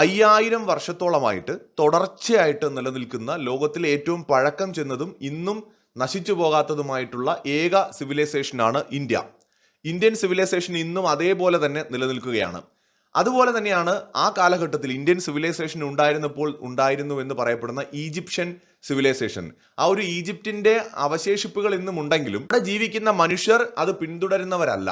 അയ്യായിരം വർഷത്തോളമായിട്ട് തുടർച്ചയായിട്ട് നിലനിൽക്കുന്ന ലോകത്തിലെ ഏറ്റവും പഴക്കം ചെന്നതും ഇന്നും നശിച്ചു പോകാത്തതുമായിട്ടുള്ള ഏക സിവിലൈസേഷനാണ് ഇന്ത്യ. ഇന്ത്യൻ സിവിലൈസേഷൻ ഇന്നും അതേപോലെ തന്നെ നിലനിൽക്കുകയാണ്. അതുപോലെ തന്നെയാണ് ആ കാലഘട്ടത്തിൽ ഇന്ത്യൻ സിവിലൈസേഷൻ ഉണ്ടായിരുന്നപ്പോൾ ഉണ്ടായിരുന്നു എന്ന് പറയപ്പെടുന്ന ഈജിപ്ഷ്യൻ സിവിലൈസേഷൻ. ആ ഒരു ഈജിപ്തിന്റെ അവശേഷിപ്പുകൾ ഇന്നും ഉണ്ടെങ്കിലും അവിടെ ജീവിക്കുന്ന മനുഷ്യർ അത് പിന്തുടരുന്നവരല്ല.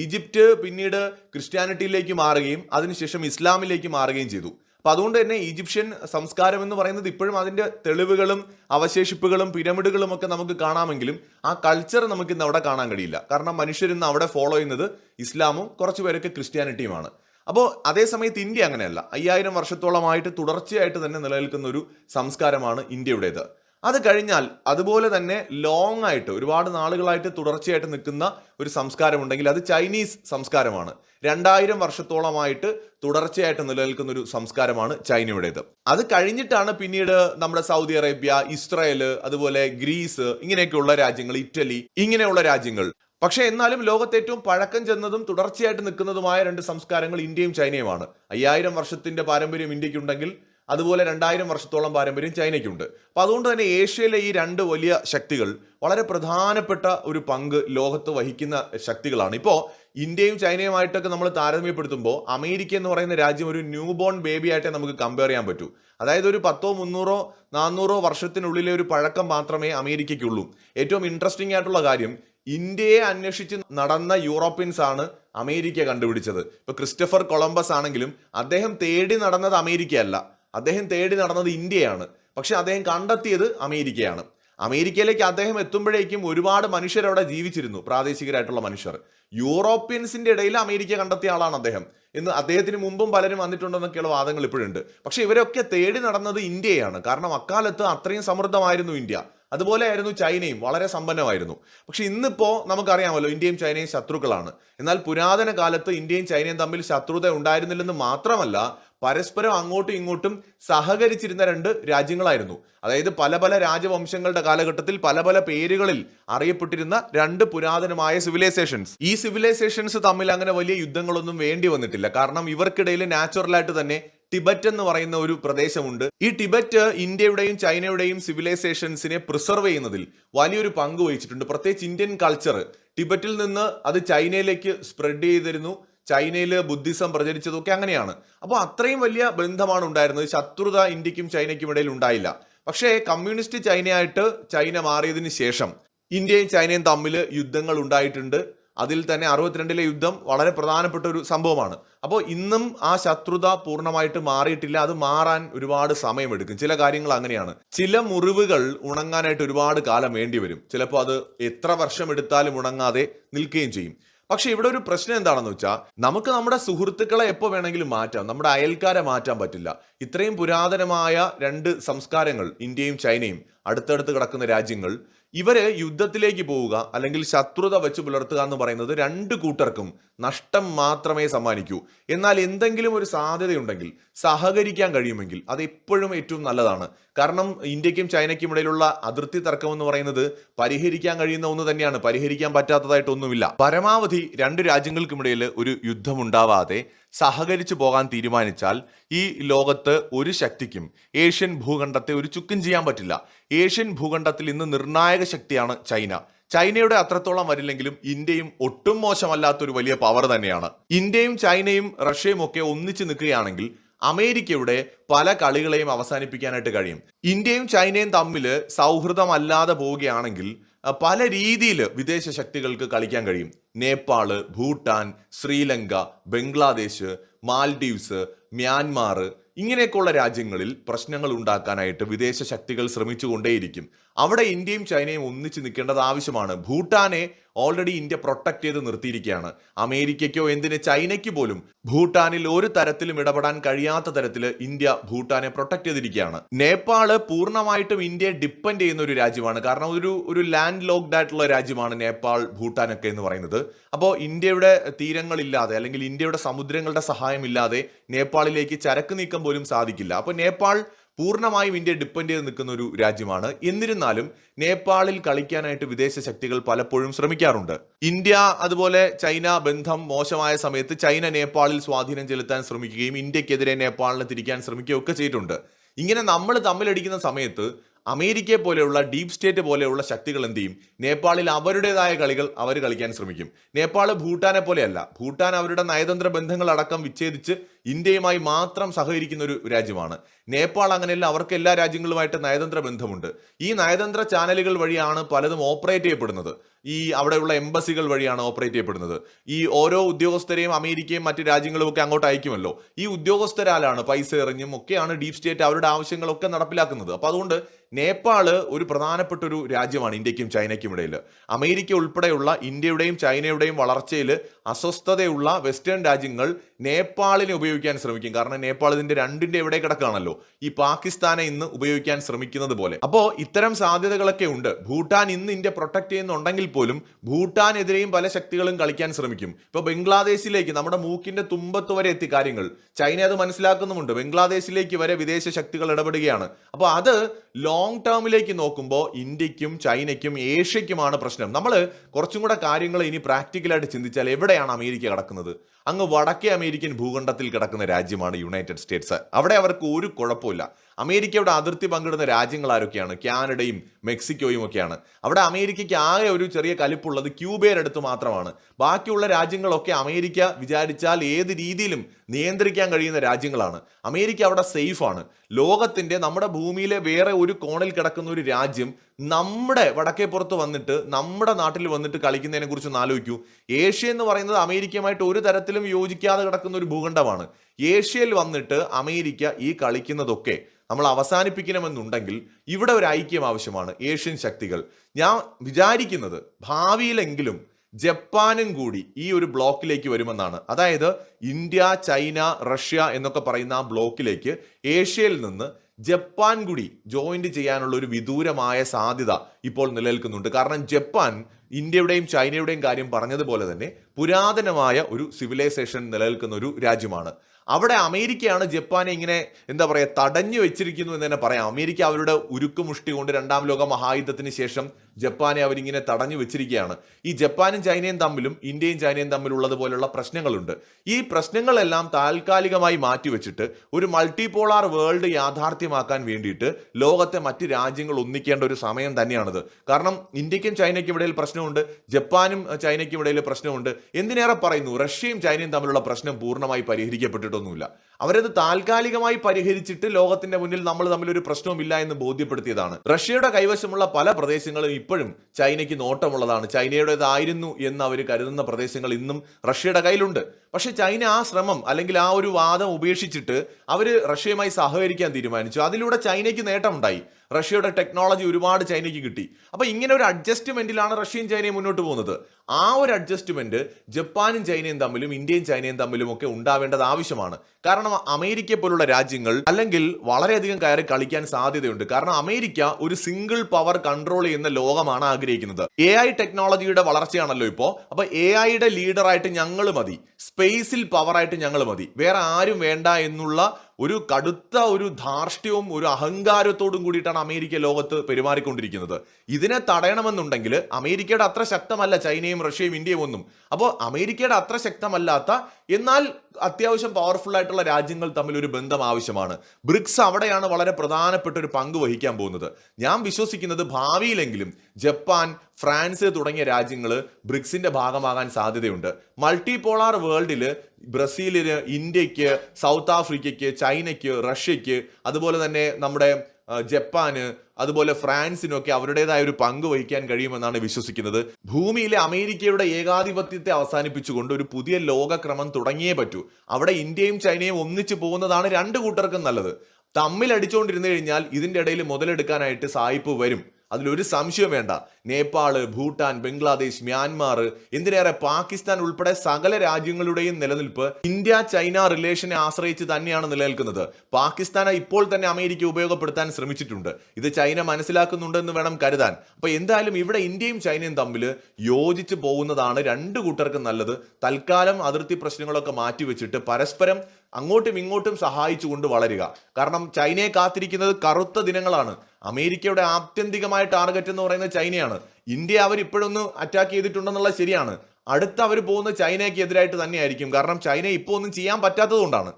ഈജിപ്റ്റ് പിന്നീട് ക്രിസ്ത്യാനിറ്റിയിലേക്ക് മാറുകയും അതിനുശേഷം ഇസ്ലാമിലേക്ക് മാറുകയും ചെയ്തു. അപ്പൊ അതുകൊണ്ട് തന്നെ ഈജിപ്ഷ്യൻ സംസ്കാരം എന്ന് പറയുന്നത് ഇപ്പോഴും അതിന്റെ തെളിവുകളും അവശേഷിപ്പുകളും പിരമിഡുകളും ഒക്കെ നമുക്ക് കാണാമെങ്കിലും ആ കൾച്ചർ നമുക്ക് ഇന്ന് അവിടെ കാണാൻ കഴിയില്ല. കാരണം മനുഷ്യർ ഇന്ന് അവിടെ ഫോളോ ചെയ്യുന്നത് ഇസ്ലാമും കുറച്ചു പേരൊക്കെ ക്രിസ്ത്യാനിറ്റിയുമാണ്. അപ്പോൾ അതേസമയത്ത് ഇന്ത്യ അങ്ങനെയല്ല. അയ്യായിരം വർഷത്തോളമായിട്ട് തുടർച്ചയായിട്ട് തന്നെ നിലനിൽക്കുന്ന ഒരു സംസ്കാരമാണ് ഇന്ത്യയുടേത്. അത് കഴിഞ്ഞാൽ അതുപോലെ തന്നെ ലോങ് ആയിട്ട് ഒരുപാട് നാളുകളായിട്ട് തുടർച്ചയായിട്ട് നിൽക്കുന്ന ഒരു സംസ്കാരമുണ്ടെങ്കിൽ അത് ചൈനീസ് സംസ്കാരമാണ്. രണ്ടായിരം വർഷത്തോളമായിട്ട് തുടർച്ചയായിട്ട് നിലനിൽക്കുന്ന ഒരു സംസ്കാരമാണ് ചൈനയുടേത്. അത് കഴിഞ്ഞിട്ടാണ് പിന്നീട് നമ്മുടെ സൗദി അറേബ്യ ഇസ്രായേൽ അതുപോലെ ഗ്രീസ് ഇങ്ങനെയൊക്കെയുള്ള രാജ്യങ്ങൾ ഇറ്റലി ഇങ്ങനെയുള്ള രാജ്യങ്ങൾ. പക്ഷേ എന്നാലും ലോകത്തെ ഏറ്റവും പഴക്കം ചെന്നതും തുടർച്ചയായിട്ട് നിൽക്കുന്നതുമായ രണ്ട് സംസ്കാരങ്ങൾ ഇന്ത്യയും ചൈനയുമാണ്. അയ്യായിരം വർഷത്തിന്റെ പാരമ്പര്യം ഇന്ത്യക്കുണ്ടെങ്കിൽ അതുപോലെ രണ്ടായിരം വർഷത്തോളം പാരമ്പര്യം ചൈനയ്ക്കുണ്ട്. അപ്പോൾ അതുകൊണ്ട് തന്നെ ഏഷ്യയിലെ ഈ രണ്ട് വലിയ ശക്തികൾ വളരെ പ്രധാനപ്പെട്ട ഒരു പങ്ക് ലോകത്ത് വഹിക്കുന്ന ശക്തികളാണ്. ഇപ്പോൾ ഇന്ത്യയും ചൈനയുമായിട്ടൊക്കെ നമ്മൾ താരതമ്യപ്പെടുത്തുമ്പോൾ അമേരിക്ക എന്ന് പറയുന്ന രാജ്യം ഒരു ന്യൂ ബോൺ ബേബി ആയിട്ടേ നമുക്ക് കമ്പയർ ചെയ്യാൻ പറ്റൂ. അതായത് ഒരു പത്തോ മുന്നൂറോ നാനൂറോ വർഷത്തിനുള്ളിലെ ഒരു പഴക്കം മാത്രമേ അമേരിക്കയ്ക്കുള്ളൂ. ഏറ്റവും ഇൻട്രസ്റ്റിംഗ് ആയിട്ടുള്ള കാര്യം ഇന്ത്യയെ അന്വേഷിച്ച് നടന്ന യൂറോപ്യൻസ് ആണ് അമേരിക്ക കണ്ടുപിടിച്ചത്. ഇപ്പൊ ക്രിസ്റ്റഫർ കൊളംബസ് ആണെങ്കിലും അദ്ദേഹം തേടി നടന്നത് അമേരിക്കയല്ല. അദ്ദേഹം തേടി നടന്നത് ഇന്ത്യയാണ്. പക്ഷെ അദ്ദേഹം കണ്ടെത്തിയത് അമേരിക്കയാണ്. അമേരിക്കയിലേക്ക് അദ്ദേഹം എത്തുമ്പോഴേക്കും ഒരുപാട് മനുഷ്യർ അവിടെ ജീവിച്ചിരുന്നു പ്രാദേശികരായിട്ടുള്ള മനുഷ്യർ. യൂറോപ്യൻസിന്റെ ഇടയിൽ അമേരിക്ക കണ്ടെത്തിയ ആളാണ് അദ്ദേഹം. എന്ന് അദ്ദേഹത്തിന് മുമ്പും പലരും വന്നിട്ടുണ്ടെന്നൊക്കെയുള്ള വാദങ്ങൾ ഇപ്പോഴുണ്ട്. പക്ഷെ ഇവരൊക്കെ തേടി നടന്നത് ഇന്ത്യയാണ്. കാരണം അക്കാലത്ത് അത്രയും സമൃദ്ധമായിരുന്നു ഇന്ത്യ. അതുപോലെ ആയിരുന്നു ചൈനയും വളരെ സമ്പന്നമായിരുന്നു. പക്ഷെ ഇന്നിപ്പോൾ നമുക്കറിയാമല്ലോ ഇന്ത്യയും ചൈനയും ശത്രുക്കളാണ്. എന്നാൽ പുരാതന കാലത്ത് ഇന്ത്യയും ചൈനയും തമ്മിൽ ശത്രുത ഉണ്ടായിരുന്നില്ലെന്ന് മാത്രമല്ല പരസ്പരം അങ്ങോട്ടും ഇങ്ങോട്ടും സഹകരിച്ചിരുന്ന രണ്ട് രാജ്യങ്ങളായിരുന്നു. അതായത് പല പല രാജവംശങ്ങളുടെ കാലഘട്ടത്തിൽ പല പല പേരുകളിൽ അറിയപ്പെട്ടിരുന്ന രണ്ട് പുരാതനമായ സിവിലൈസേഷൻസ് ഈ സിവിലൈസേഷൻസ് തമ്മിൽ അങ്ങനെ വലിയ യുദ്ധങ്ങളൊന്നും വേണ്ടി വന്നിട്ടില്ല. കാരണം ഇവർക്കിടയിൽ നാച്ചുറലായിട്ട് തന്നെ ടിബറ്റ് എന്ന് പറയുന്ന ഒരു പ്രദേശമുണ്ട്. ഈ ടിബറ്റ് ഇന്ത്യയുടെയും ചൈനയുടെയും സിവിലൈസേഷൻസിനെ പ്രിസർവ് ചെയ്യുന്നതിൽ വലിയൊരു പങ്ക് വഹിച്ചിട്ടുണ്ട്. പ്രത്യേകിച്ച് ഇന്ത്യൻ കൾച്ചർ ടിബറ്റിൽ നിന്ന് അത് ചൈനയിലേക്ക് സ്പ്രെഡ് ചെയ്തിരുന്നു. ചൈനയിൽ ബുദ്ധിസം പ്രചരിച്ചതൊക്കെ അങ്ങനെയാണ്. അപ്പോൾ അത്രയും വലിയ ബന്ധമാണ് ഉണ്ടായിരുന്നത്. ശത്രുത ഇന്ത്യക്കും ചൈനയ്ക്കും ഇടയിൽ ഉണ്ടായില്ല. പക്ഷേ കമ്മ്യൂണിസ്റ്റ് ചൈനയായിട്ട് ചൈന മാറിയതിന് ശേഷം ഇന്ത്യയും ചൈനയും തമ്മിൽ യുദ്ധങ്ങൾ ഉണ്ടായിട്ടുണ്ട്. അതിൽ തന്നെ അറുപത്തിരണ്ടിലെ യുദ്ധം വളരെ പ്രധാനപ്പെട്ട ഒരു സംഭവമാണ്. അപ്പോൾ ഇന്നും ആ ശത്രുത പൂർണമായിട്ട് മാറിയിട്ടില്ല. അത് മാറാൻ ഒരുപാട് സമയമെടുക്കും. ചില കാര്യങ്ങൾ അങ്ങനെയാണ്. ചില മുറിവുകൾ ഉണങ്ങാനായിട്ട് ഒരുപാട് കാലം വേണ്ടി വരും. ചിലപ്പോൾ അത് എത്ര വർഷം എടുത്താലും ഉണങ്ങാതെ നിൽക്കുകയും ചെയ്യും. പക്ഷെ ഇവിടെ ഒരു പ്രശ്നം എന്താണെന്ന് വെച്ചാൽ നമുക്ക് നമ്മുടെ സുഹൃത്തുക്കളെ എപ്പോൾ വേണമെങ്കിലും മാറ്റാം നമ്മുടെ അയൽക്കാരെ മാറ്റാൻ പറ്റില്ല. ഇത്രയും പുരാതനമായ രണ്ട് സംസ്കാരങ്ങൾ ഇന്ത്യയും ചൈനയും അടുത്തടുത്ത് കിടക്കുന്ന രാജ്യങ്ങൾ ഇവർ യുദ്ധത്തിലേക്ക് പോവുക അല്ലെങ്കിൽ ശത്രുത വെച്ച് പുലർത്തുക എന്ന് പറയുന്നത് രണ്ട് കൂട്ടർക്കും നഷ്ടം മാത്രമേ സമ്മാനിക്കൂ. എന്നാൽ എന്തെങ്കിലും ഒരു സാധ്യതയുണ്ടെങ്കിൽ സഹകരിക്കാൻ കഴിയുമെങ്കിൽ അത് എപ്പോഴും ഏറ്റവും നല്ലതാണ്. കാരണം ഇന്ത്യക്കും ചൈനയ്ക്കും ഇടയിലുള്ള അതിർത്തി തർക്കം എന്ന് പറയുന്നത് പരിഹരിക്കാൻ കഴിയുന്ന ഒന്ന് തന്നെയാണ്. പരിഹരിക്കാൻ പറ്റാത്തതായിട്ടൊന്നുമില്ല പരമാവധി രണ്ട് രാജ്യങ്ങൾക്കുമിടയിൽ ഒരു യുദ്ധമുണ്ടാവാതെ സഹകരിച്ചു പോകാൻ തീരുമാനിച്ചാൽ ഈ ലോകത്ത് ഒരു ശക്തിക്കും ഏഷ്യൻ ഭൂഖണ്ഡത്തെ ഒരു ചുക്കും ചെയ്യാൻ പറ്റില്ല. ഏഷ്യൻ ഭൂഖണ്ഡത്തിൽ ഇന്ന് നിർണായക ശക്തിയാണ് ചൈന. ചൈനയുടെ അത്രത്തോളം വരില്ലെങ്കിലും ഇന്ത്യയും ഒട്ടും മോശമല്ലാത്തൊരു വലിയ പവർ തന്നെയാണ്. ഇന്ത്യയും ചൈനയും റഷ്യയും ഒക്കെ ഒന്നിച്ചു നിൽക്കുകയാണെങ്കിൽ അമേരിക്കയുടെ പല കളികളെയും അവസാനിപ്പിക്കാനായിട്ട് കഴിയും. ഇന്ത്യയും ചൈനയും തമ്മിൽ സൗഹൃദമല്ലാതെ പോവുകയാണെങ്കിൽ പല രീതിയിൽ വിദേശ ശക്തികൾക്ക് കളിക്കാൻ കഴിയും. നേപ്പാൾ ഭൂട്ടാൻ ശ്രീലങ്ക ബംഗ്ലാദേശ് മാൽഡീവ്സ് മ്യാൻമാർ ഇങ്ങനെയൊക്കെയുള്ള രാജ്യങ്ങളിൽ പ്രശ്നങ്ങൾ ഉണ്ടാക്കാനായിട്ട് വിദേശ ശക്തികൾ ശ്രമിച്ചുകൊണ്ടേയിരിക്കും. അവിടെ ഇന്ത്യയും ചൈനയും ഒന്നിച്ച് നിൽക്കേണ്ടത് ആവശ്യമാണ്. ഭൂട്ടാനെ ഓൾറെഡി ഇന്ത്യ പ്രൊട്ടക്ട് ചെയ്ത് നിർത്തിയിരിക്കുകയാണ്. അമേരിക്കയ്ക്കോ എന്തിന് ചൈനയ്ക്ക് പോലും ഭൂട്ടാനിൽ ഒരു തരത്തിലും ഇടപെടാൻ കഴിയാത്ത തരത്തിൽ ഇന്ത്യ ഭൂട്ടാനെ പ്രൊട്ടക്ട് ചെയ്തിരിക്കുകയാണ്. നേപ്പാൾ പൂർണമായിട്ടും ഇന്ത്യയെ ഡിപ്പെൻഡ് ചെയ്യുന്ന ഒരു രാജ്യമാണ്. കാരണം ഒരു ഒരു ലാൻഡ് ലോക്ഡ് ആയിട്ടുള്ള രാജ്യമാണ് നേപ്പാൾ ഭൂട്ടാനൊക്കെ എന്ന് പറയുന്നത്. അപ്പോൾ ഇന്ത്യയുടെ തീരങ്ങളില്ലാതെ അല്ലെങ്കിൽ ഇന്ത്യയുടെ സമുദ്രങ്ങളുടെ സഹായമില്ലാതെ നേപ്പാളിലേക്ക് ചരക്ക് നീക്കം പോലും സാധിക്കില്ല. അപ്പോൾ നേപ്പാൾ പൂർണമായും ഇന്ത്യ ഡിപ്പെൻഡ് ചെയ്ത് നിൽക്കുന്ന ഒരു രാജ്യമാണ്. എന്നിരുന്നാലും നേപ്പാളിൽ കളിക്കാനായിട്ട് വിദേശ ശക്തികൾ പലപ്പോഴും ശ്രമിക്കാറുണ്ട്. ഇന്ത്യ അതുപോലെ ചൈന ബന്ധം മോശമായ സമയത്ത് ചൈന നേപ്പാളിൽ സ്വാധീനം ചെലുത്താൻ ശ്രമിക്കുകയും ഇന്ത്യക്കെതിരെ നേപ്പാളിനെ തിരിക്കാൻ ശ്രമിക്കുകയും ഒക്കെ ചെയ്തിട്ടുണ്ട്. ഇങ്ങനെ നമ്മൾ തമ്മിലടിക്കുന്ന സമയത്ത് അമേരിക്കയെ പോലെയുള്ള ഡീപ് സ്റ്റേറ്റ് പോലെയുള്ള ശക്തികൾ എന്ത് ചെയ്യും? നേപ്പാളിൽ അവരുടേതായ കളികൾ അവർ കളിക്കാൻ ശ്രമിക്കും. നേപ്പാൾ ഭൂട്ടാനെ പോലെയല്ല. ഭൂട്ടാൻ അവരുടെ നയതന്ത്ര ബന്ധങ്ങൾ അടക്കം വിച്ഛേദിച്ച് ഇന്ത്യയുമായി മാത്രം സഹകരിക്കുന്ന ഒരു രാജ്യമാണ്. നേപ്പാൾ അങ്ങനെയല്ല അവർക്ക് എല്ലാ രാജ്യങ്ങളുമായിട്ട് നയതന്ത്ര ബന്ധമുണ്ട്. ഈ നയതന്ത്ര ചാനലുകൾ വഴിയാണ് പലതും ഓപ്പറേറ്റ് ചെയ്യപ്പെടുന്നത്. ഈ അവിടെയുള്ള എംബസികൾ വഴിയാണ് ഓപ്പറേറ്റ് ചെയ്യപ്പെടുന്നത്. ഈ ഓരോ ഉദ്യോഗസ്ഥരെയും അമേരിക്കയും മറ്റ് രാജ്യങ്ങളും ഒക്കെ അങ്ങോട്ട് അയക്കുമല്ലോ. ഈ ഉദ്യോഗസ്ഥരാലാണ് പൈസ എറിഞ്ഞും ഒക്കെയാണ് ഡീപ് സ്റ്റേറ്റ് അവരുടെ ആവശ്യങ്ങളൊക്കെ നടപ്പിലാക്കുന്നത്. അപ്പൊ അതുകൊണ്ട് നേപ്പാൾ ഒരു പ്രധാനപ്പെട്ട ഒരു രാജ്യമാണ് ഇന്ത്യക്കും ചൈനയ്ക്കും ഇടയിൽ അമേരിക്ക ഉൾപ്പെടെയുള്ള ഇന്ത്യയുടെയും ചൈനയുടെയും വളർച്ചയിൽ അസ്വസ്ഥതയുള്ള വെസ്റ്റേൺ രാജ്യങ്ങൾ നേപ്പാളിനെ ഉപയോഗിക്കാൻ ശ്രമിക്കും. കാരണം നേപ്പാൾ ഇതിന്റെ രണ്ടിന്റെ എവിടെ കിടക്കുകയാണല്ലോ ഈ പാകിസ്ഥാനെ ഇന്ന് ഉപയോഗിക്കാൻ ശ്രമിക്കുന്നത് പോലെ. അപ്പോൾ ഇത്തരം സാധ്യതകളൊക്കെ ഉണ്ട്. ഭൂട്ടാൻ ഇന്ന് ഇന്ത്യ പ്രൊട്ടക്ട് ചെയ്യുന്നുണ്ടെങ്കിൽ പോലും ഭൂട്ടാനെതിരെയും പല ശക്തികളും കളിക്കാൻ ശ്രമിക്കും. ഇപ്പൊ ബംഗ്ലാദേശിലേക്ക് നമ്മുടെ മൂക്കിന്റെ തുമ്പത്ത് വരെ എത്തി കാര്യങ്ങൾ. ചൈന അത് മനസ്സിലാക്കുന്നുമുണ്ട്. ബംഗ്ലാദേശിലേക്ക് വരെ വിദേശ ശക്തികൾ ഇടപെടുകയാണ്. അപ്പോൾ അത് ലോങ് ടേമിലേക്ക് നോക്കുമ്പോൾ ഇന്ത്യക്കും ചൈനയ്ക്കും ഏഷ്യയ്ക്കുമാണ് പ്രശ്നം. നമ്മൾ കുറച്ചും കൂടെ കാര്യങ്ങൾ ഇനി പ്രാക്ടിക്കലായിട്ട് ചിന്തിച്ചാൽ എവിടെയാണ് അമേരിക്ക കിടക്കുന്നത്? അങ്ങ് വടക്കേ അമേരിക്കൻ ഭൂഖണ്ഡത്തിൽ കിടക്കുന്ന രാജ്യമാണ് യുണൈറ്റഡ് സ്റ്റേറ്റ്സ്. അവിടെ അവർക്ക് ഒരു കുഴപ്പമില്ല. അമേരിക്കയുടെ അതിർത്തി പങ്കിടുന്ന രാജ്യങ്ങൾ ആരൊക്കെയാണ് കാനഡയും മെക്സിക്കോയും ഒക്കെയാണ്. അവിടെ അമേരിക്കയ്ക്ക് ആകെ ഒരു ചെറിയ കലിപ്പുള്ളത് ക്യൂബയുടെ അടുത്ത് മാത്രമാണ്. ബാക്കിയുള്ള രാജ്യങ്ങളൊക്കെ അമേരിക്ക വിചാരിച്ചാൽ ഏത് രീതിയിലും നിയന്ത്രിക്കാൻ കഴിയുന്ന രാജ്യങ്ങളാണ്. അമേരിക്ക അവിടെ സേഫാണ് ലോകത്തിന്റെ നമ്മുടെ ഭൂമിയിലെ വേറെ ഒരു കോണിൽ കിടക്കുന്ന ഒരു രാജ്യം നമ്മുടെ വടക്കേ പുറത്ത് വന്നിട്ട് നമ്മുടെ നാട്ടിൽ വന്നിട്ട് കളിക്കുന്നതിനെ കുറിച്ച് ഒന്ന് ആലോചിക്കൂ. ഏഷ്യ എന്ന് പറയുന്നത് അമേരിക്കയുമായിട്ട് ഒരു തരത്തിലും യോജിക്കാതെ കിടക്കുന്ന ഒരു ഭൂഖണ്ഡമാണ്. ഏഷ്യയിൽ വന്നിട്ട് അമേരിക്ക ഈ കളിക്കുന്നതൊക്കെ നമ്മൾ അവസാനിപ്പിക്കണമെന്നുണ്ടെങ്കിൽ ഇവിടെ ഒരു ഐക്യം ആവശ്യമാണ് ഏഷ്യൻ ശക്തികൾ. ഞാൻ വിചാരിക്കുന്നത് ഭാവിയിലെങ്കിലും ജപ്പാനും കൂടി ഈ ഒരു ബ്ലോക്കിലേക്ക് വരുമെന്നാണ്. അതായത് ഇന്ത്യ ചൈന റഷ്യ എന്നൊക്കെ പറയുന്ന ആ ബ്ലോക്കിലേക്ക് ഏഷ്യയിൽ നിന്ന് ജപ്പാൻ കൂടി ജോയിന്റ് ചെയ്യാനുള്ള ഒരു വിദൂരമായ സാധ്യത ഇപ്പോൾ നിലനിൽക്കുന്നുണ്ട്. കാരണം ജപ്പാൻ ഇന്ത്യയുടെയും ചൈനയുടെയും കാര്യം പറഞ്ഞതുപോലെ തന്നെ പുരാതനമായ ഒരു സിവിലൈസേഷൻ നിലനിൽക്കുന്ന ഒരു രാജ്യമാണ്. അവിടെ അമേരിക്കയാണ് ജപ്പാനെ ഇങ്ങനെ എന്താ പറയുക തടഞ്ഞു വെച്ചിരിക്കുന്നു എന്ന് തന്നെ പറയാം. അമേരിക്ക അവരുടെ ഉരുക്കുമുഷ്ടി കൊണ്ട് രണ്ടാം ലോക മഹായുദ്ധത്തിന് ശേഷം ജപ്പാനെ അവരിങ്ങനെ തടഞ്ഞു വെച്ചിരിക്കുകയാണ്. ഈ ജപ്പാനും ചൈനയും തമ്മിലും ഇന്ത്യയും ചൈനയും തമ്മിലുള്ളത് പോലുള്ള പ്രശ്നങ്ങളുണ്ട്. ഈ പ്രശ്നങ്ങളെല്ലാം താൽക്കാലികമായി മാറ്റിവെച്ചിട്ട് ഒരു മൾട്ടിപോളാർ വേൾഡ് യാഥാർത്ഥ്യമാക്കാൻ വേണ്ടിയിട്ട് ലോകത്തെ മറ്റ് രാജ്യങ്ങൾ ഒന്നിക്കേണ്ട ഒരു സമയം തന്നെയാണിത്. കാരണം ഇന്ത്യക്കും ചൈനയ്ക്കും ഇടയിൽ പ്രശ്നമുണ്ട് ജപ്പാനും ചൈനയ്ക്കും ഇടയിൽ പ്രശ്നമുണ്ട്. എന്തിനേറെ പറയുന്നു റഷ്യയും ചൈനയും തമ്മിലുള്ള പ്രശ്നം പൂർണമായി പരിഹരിക്കപ്പെട്ടിട്ടൊന്നുമില്ല. അവരത് താൽക്കാലികമായി പരിഹരിച്ചിട്ട് ലോകത്തിന്റെ മുന്നിൽ നമ്മൾ തമ്മിൽ ഒരു പ്രശ്നവുമില്ല എന്ന് ബോധ്യപ്പെടുത്തിയതാണ്. റഷ്യയുടെ കൈവശമുള്ള പല പ്രദേശങ്ങളും ഇപ്പോഴും ചൈനയ്ക്ക് നോട്ടമുള്ളതാണ്. ചൈനയുടേതായിരുന്നു എന്ന് അവർ കരുതുന്ന പ്രദേശങ്ങൾ ഇന്നും റഷ്യയുടെ കയ്യിലുണ്ട്. പക്ഷെ ചൈന ആ ശ്രമം അല്ലെങ്കിൽ ആ ഒരു വാദം ഉപേക്ഷിച്ചിട്ട് അവർ റഷ്യയുമായി സഹകരിക്കാൻ തീരുമാനിച്ചു. അതിലൂടെ ചൈനയ്ക്ക് നേട്ടമുണ്ടായി. റഷ്യയുടെ ടെക്നോളജി ഒരുപാട് ചൈനയ്ക്ക് കിട്ടി. അപ്പൊ ഇങ്ങനെ ഒരു അഡ്ജസ്റ്റ്മെന്റിലാണ് റഷ്യയും ചൈനയും മുന്നോട്ട് പോകുന്നത്. ആ ഒരു അഡ്ജസ്റ്റ്മെന്റ് ജപ്പാനും ചൈനയും തമ്മിലും ഇന്ത്യയും ചൈനയും തമ്മിലും ഒക്കെ ഉണ്ടാവേണ്ടത് ആവശ്യമാണ്. കാരണം അമേരിക്ക പോലുള്ള രാജ്യങ്ങൾ അല്ലെങ്കിൽ വളരെയധികം കയറി കളിക്കാൻ സാധ്യതയുണ്ട്. കാരണം അമേരിക്ക ഒരു സിംഗിൾ പവർ കൺട്രോൾ ചെയ്യുന്ന ലോകമാണ് ആഗ്രഹിക്കുന്നത്. എ ഐ ടെക്നോളജിയുടെ വളർച്ചയാണല്ലോ ഇപ്പോ. അപ്പൊ എ ഐയുടെ ലീഡറായിട്ട് ഞങ്ങൾ മതി. സ്പേസിൽ പവറായിട്ട് ഞങ്ങൾ മതി. വേറെ ആരും വേണ്ട എന്നുള്ള ഒരു കടുത്ത ഒരു ധാർഷ്ട്യവും ഒരു അഹങ്കാരത്തോടും കൂടിയിട്ടാണ് അമേരിക്ക ലോകത്ത് പെരുമാറിക്കൊണ്ടിരിക്കുന്നത്. ഇതിനെ തടയണമെന്നുണ്ടെങ്കിൽ അമേരിക്കയുടെ അത്ര ശക്തമല്ല ചൈനയും റഷ്യയും ഇന്ത്യയും ഒന്നും. അപ്പോൾ അമേരിക്കയുടെ അത്ര ശക്തമല്ലാത്ത എന്നാൽ അത്യാവശ്യം പവർഫുൾ ആയിട്ടുള്ള രാജ്യങ്ങൾ തമ്മിൽ ഒരു ബന്ധം ആവശ്യമാണ്. ബ്രിക്സ് അവിടെയാണ് വളരെ പ്രധാനപ്പെട്ട ഒരു പങ്ക് വഹിക്കാൻ പോകുന്നത്. ഞാൻ വിശ്വസിക്കുന്നത് ഭാവിയിലെങ്കിലും ജപ്പാൻ ഫ്രാൻസ് തുടങ്ങിയ രാജ്യങ്ങൾ ബ്രിക്സിന്റെ ഭാഗമാകാൻ സാധ്യതയുണ്ട്. മൾട്ടിപോളാർ വേൾഡിൽ ബ്രസീലിന് ഇന്ത്യയ്ക്ക് സൗത്ത് ആഫ്രിക്കയ്ക്ക് ചൈനയ്ക്ക് റഷ്യയ്ക്ക് അതുപോലെ തന്നെ നമ്മുടെ ജപ്പാന് അതുപോലെ ഫ്രാൻസിനൊക്കെ അവരുടേതായ ഒരു പങ്ക് വഹിക്കാൻ കഴിയുമെന്നാണ് വിശ്വസിക്കുന്നത്. ഭൂമിയിലെ അമേരിക്കയുടെ ഏകാധിപത്യത്തെ അവസാനിപ്പിച്ചുകൊണ്ട് ഒരു പുതിയ ലോകക്രമം തുടങ്ങിയേ പറ്റൂ. അവിടെ ഇന്ത്യയും ചൈനയും ഒന്നിച്ചു പോകുന്നതാണ് രണ്ട് കൂട്ടർക്കും നല്ലത്. തമ്മിൽ അടിച്ചുകൊണ്ടിരുന്നു കഴിഞ്ഞാൽ ഇതിന്റെ ഇടയിൽ മുതലെടുക്കാനായിട്ട് സായിപ്പ് വരും. അതിലൊരു സംശയം വേണ്ട. നേപ്പാൾ ഭൂട്ടാൻ ബംഗ്ലാദേശ് മ്യാൻമാർ എന്തിനേറെ പാകിസ്ഥാൻ ഉൾപ്പെടെ സകല രാജ്യങ്ങളുടെയും നിലനിൽപ്പ് ഇന്ത്യ ചൈന റിലേഷനെ ആശ്രയിച്ച് തന്നെയാണ് നിലനിൽക്കുന്നത്. പാകിസ്ഥാനെ ഇപ്പോൾ തന്നെ അമേരിക്ക ഉപയോഗപ്പെടുത്താൻ ശ്രമിച്ചിട്ടുണ്ട്. ഇത് ചൈന മനസ്സിലാക്കുന്നുണ്ടെന്ന് വേണം കരുതാൻ. അപ്പൊ എന്തായാലും ഇവിടെ ഇന്ത്യയും ചൈനയും തമ്മിൽ യോജിച്ച് പോകുന്നതാണ് രണ്ട് കൂട്ടർക്കും നല്ലത്. തൽക്കാലം അതിർത്തി പ്രശ്നങ്ങളൊക്കെ മാറ്റിവെച്ചിട്ട് പരസ്പരം അങ്ങോട്ടും ഇങ്ങോട്ടും സഹായിച്ചുകൊണ്ട് വളരുക. കാരണം ചൈനയെ കാത്തിരിക്കുന്നത് കറുത്ത ദിനങ്ങളാണ്. അമേരിക്കയുടെ ആത്യന്തികമായ ടാർഗറ്റ് എന്ന് പറയുന്നത് ചൈനയാണ്. ഇന്ത്യ അവർ ഇപ്പോഴൊന്ന് അറ്റാക്ക് ചെയ്തിട്ടുണ്ടെന്നുള്ളത് ശരിയാണ്. അടുത്ത അവർ പോകുന്ന ചൈനയ്ക്ക് എതിരായിട്ട് തന്നെയായിരിക്കും. കാരണം ചൈന ഇപ്പോൾ ഒന്നും ചെയ്യാൻ പറ്റാത്തതുകൊണ്ടാണ്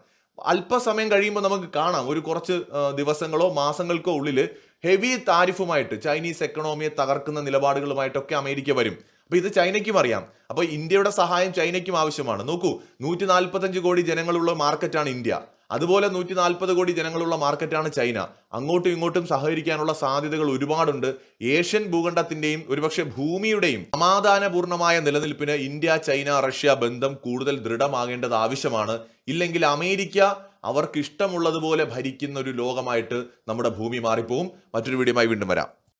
അല്പസമയം കഴിയുമ്പോൾ നമുക്ക് കാണാം. ഒരു കുറച്ച് ദിവസങ്ങളോ മാസങ്ങൾക്കോ ഉള്ളിൽ ഹെവി താരിഫുമായിട്ട് ചൈനീസ് എക്കണോമിയെ തകർക്കുന്ന നിലപാടുകളുമായിട്ടൊക്കെ അമേരിക്ക വരും. അപ്പൊ ഇത് ചൈനയ്ക്കും അറിയാം. അപ്പൊ ഇന്ത്യയുടെ സഹായം ചൈനയ്ക്കും ആവശ്യമാണ്. നോക്കൂ നൂറ്റി നാൽപ്പത്തഞ്ച് കോടി ജനങ്ങളുള്ള മാർക്കറ്റാണ് ഇന്ത്യ. അതുപോലെ നൂറ്റി നാൽപ്പത് കോടി ജനങ്ങളുള്ള മാർക്കറ്റാണ് ചൈന. അങ്ങോട്ടും ഇങ്ങോട്ടും സഹകരിക്കാനുള്ള സാധ്യതകൾ ഒരുപാടുണ്ട്. ഏഷ്യൻ ഭൂഖണ്ഡത്തിന്റെയും ഒരുപക്ഷെ ഭൂമിയുടെയും സമാധാനപൂർണമായ നിലനിൽപ്പിന് ഇന്ത്യ ചൈന റഷ്യ ബന്ധം കൂടുതൽ ദൃഢമാകേണ്ടത് ആവശ്യമാണ്. ഇല്ലെങ്കിൽ അമേരിക്ക അവർക്ക് ഇഷ്ടമുള്ളതുപോലെ ഭരിക്കുന്ന ഒരു ലോകമായിട്ട് നമ്മുടെ ഭൂമി മാറിപ്പോവും. മറ്റൊരു വീഡിയോയുമായി വീണ്ടും വരാം.